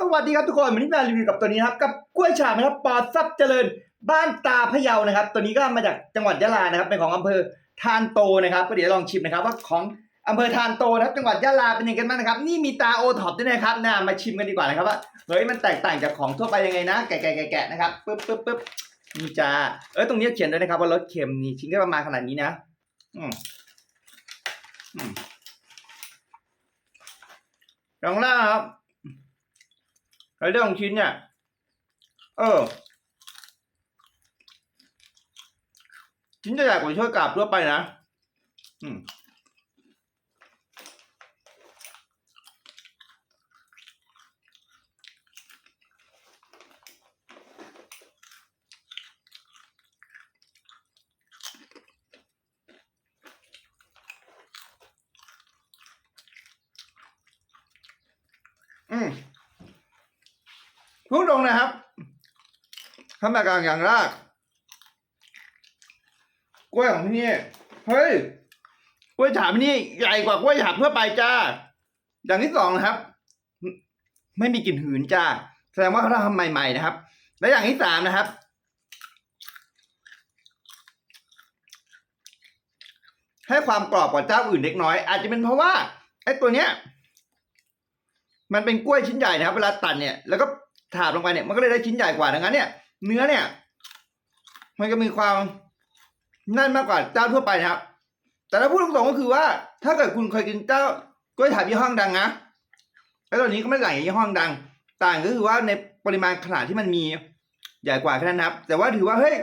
สวัสดีครับทุกคนวันนี้มารีวิวกับตัวนี้ครับกับกล้วยฉาบนะครับปอดซับเจริญบ้านตาพะเยานะครับ ตัวนี้ก็มาจากจังหวัดยะลานะครับเป็นของอำเภอทานโตนะครับก็เดี๋ยวลองชิมนะครับ ว่าของอำเภอทานโตนะครับ จังหวัดยะลาเป็นยังไงกันบ้างนะครับ นี่มีตาโอท็อปด้วยนะครับนะมาชิมกันดีกว่านะครับว่าเฮ้ยมันแตกต่างจากของทั่วไปยังไงนะแกะแกะแกะแกะนะครับปึ๊บปึ๊บปึ๊บนี่จ้าเออตรงนี้เขียนด้วยนะครับ ว่ารสเค็มนี่ชิ้นก็ประมาณขนาดนี้นะ อืมอืมลองล่าครับ แล้วเรื่องของชิ้นเนี่ย เออ ชิ้นจะใหญ่กว่าช่วยกาบทั่วไปนะ อืมอืม พูดตรงนะครับทำแบบกลางอย่างแรกกล้วยของที่นี่เฮ้ยกล้วยฉาบนี่ใหญ่กว่ากล้วยฉาบทั่วไปจ้า อย่างที่สองนะครับ ไม่มีกลิ่นหืนจ้า แสดงว่าเขาทำใหม่ ๆ นะครับ และอย่างที่สามนะครับ ให้ความกรอบกว่าเจ้าอื่นเล็กน้อย อาจจะเป็นเพราะว่าไอ้ตัวเนี้ย มันเป็นกล้วยชิ้นใหญ่นะครับ เวลาตัดเนี่ย แล้วก็ ถาบลงไปเนี่ยมันก็เลยได้ชิ้นใหญ่กว่าดังนั้นเนี่ย เนื้อเนี่ย มันก็มีความนั่นมากกว่าเจ้าทั่วไปนะครับ แต่ถ้าพูดตรงๆก็คือว่า ถ้าเกิดคุณเคยกินเจ้ากล้วยฉาบยี่ห้องดังนะแล้วตอนนี้ก็ไม่ต่างยี่ห้องดัง ต่างก็คือว่าในปริมาณขนาดที่มันมีใหญ่กว่าแค่นั้นครับ แต่ว่าถือว่าเฮ้ย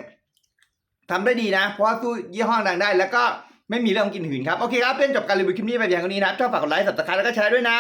ทำได้ดีนะ เพราะว่าสู้ยี่ห้อดังได้ แล้วก็ไม่มีเรื่องกินหืนครับ โอเคครับเป็นจบการรีวิวคลิปนี้ไปเพียงเท่านี้นะครับชอบฝากกดไลค์สับสไครต์แล้วก็แชร์ด้วยนะ